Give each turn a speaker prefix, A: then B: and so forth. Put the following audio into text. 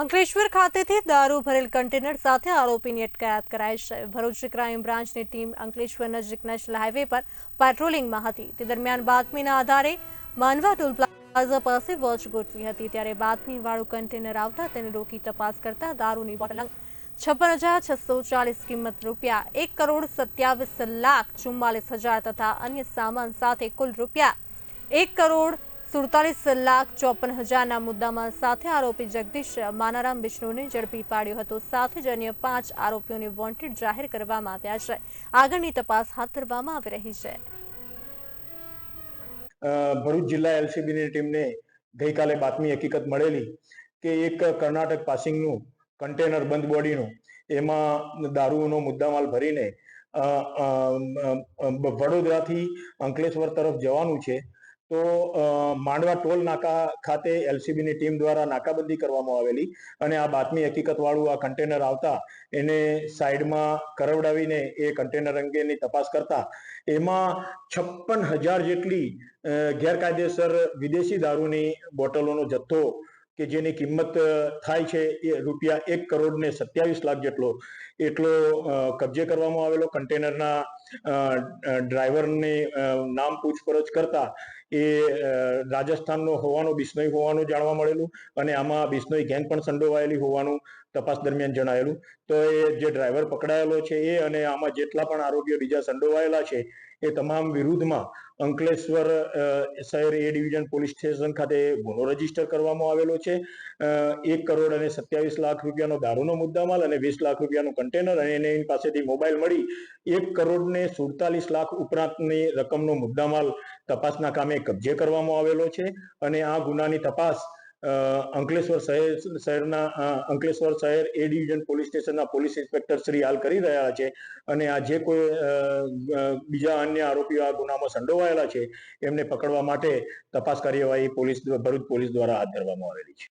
A: અંકલેશ્વર ખાતેથી દારૂ ભરેલ કન્ટેનર સાથે આરોપીની અટકાયત કરાઈ છે. ભરૂચ ક્રાઇમ બ્રાન્ચની ટીમ અંકલેશ્વર નજીક નેશનલ હાઈવે પર પેટ્રોલિંગમાં હતી. તે દરમિયાન બાતમીના આધારે માનવા ટોલ પ્લાઝા પાસે વોચ ગોઠવી હતી. ત્યારે બાતમીવાળું કન્ટેનર આવતા તેને રોકી તપાસ કરતા દારૂની બોટલ છપ્પન હજાર છસો ચાલીસ કિંમત રૂપિયા, એક કરોડ સત્યાવીસ લાખ ચુમ્માલીસ હજાર તથા અન્ય સામાન સાથે કુલ રૂપિયા એક કરોડ સુડતાલીસ લાખ ચોપન હજારના મુદ્દામાં સાથે આરોપી જગદીશ માનારામ વિષ્ણુને ઝડપી પાડ્યો હતો. સાથે જ અન્ય પાંચ આરોપીઓને વોન્ટેડ જાહેર કરવામાં આવ્યા છે. આગળની તપાસ હાથ ધરવામાં આવી રહી છે.
B: ભરૂચ જિલ્લા એલસીબીની ટીમને ગઈકાલે બાતમી હકીકત મળેલી કે એક કર્ણાટક પાસિંગનું કન્ટેનર બંધ બોડીનું એમાં દારૂનો મુદ્દામાલ ભરીને વડોદરાથી અંકલેશ્વર તરફ જવાનું છે. તો માંડવા ટોલ નાકા ખાતે એલસીબીની ટીમ દ્વારા નાકાબંધી કરવામાં આવેલી અને આ બાતમી હકીકત વાળું આ કન્ટેનર આવતા એને સાઈડમાં કરવડાવીને એ કન્ટેનર અંગેની તપાસ કરતા એમાં છપ્પન હજાર જેટલી ગેરકાયદેસર વિદેશી દારૂની બોટલોનો જથ્થો કે જેની કિંમત થાય છે એ રૂપિયા એક કરોડ ને સત્યાવીસ લાખ જેટલો એટલો કબજે કરવામાં આવેલો. કન્ટેનરના ડ્રાઈવરને નામ પૂછપરછ કરતા એ રાજસ્થાનનો હોવાનો, બિસ્નોઈ હોવાનું જાણવા મળેલું અને આમાં બિસ્નોઈ ગેંગ પણ સંડોવાયેલી હોવાનું તપાસ દરમિયાન જણાયેલું. તો એ જે ડ્રાઈવર પકડાયેલો છે એ અને આમાં જેટલા પણ આરોપીઓ બીજા સંડોવાયેલા છે એ તમામ વિરુદ્ધમાં અંકલેશ્વર શહેર એ ડિવિઝન પોલીસ સ્ટેશન ખાતે ગુનો રજિસ્ટર કરવામાં આવેલો છે. એક કરોડ અને સત્યાવીસ લાખ રૂપિયાનો દારૂનો મુદ્દામાલ અને વીસ લાખ રૂપિયાનું કન્ટેનર અને એને પાસેથી મોબાઈલ મળી એક કરોડ ને સુડતાલીસ લાખ ઉપરાંતની રકમનો મુદ્દામાલ તપાસના કામે કબજે કરવામાં આવેલો છે અને આ ગુનાની તપાસ અંકલેશ્વર શહેર શહેરના અંકલેશ્વર શહેર એ ડિવિઝન પોલીસ સ્ટેશનના પોલીસ ઇન્સ્પેક્ટર શ્રી હાલ કરી રહ્યા છે અને આ જે કોઈ બીજા અન્ય આરોપીઓ આ ગુનામાં સંડોવાયેલા છે, એમને પકડવા માટે તપાસ કાર્યવાહી પોલીસ, ભરૂચ પોલીસ દ્વારા હાથ ધરવામાં આવેલી છે.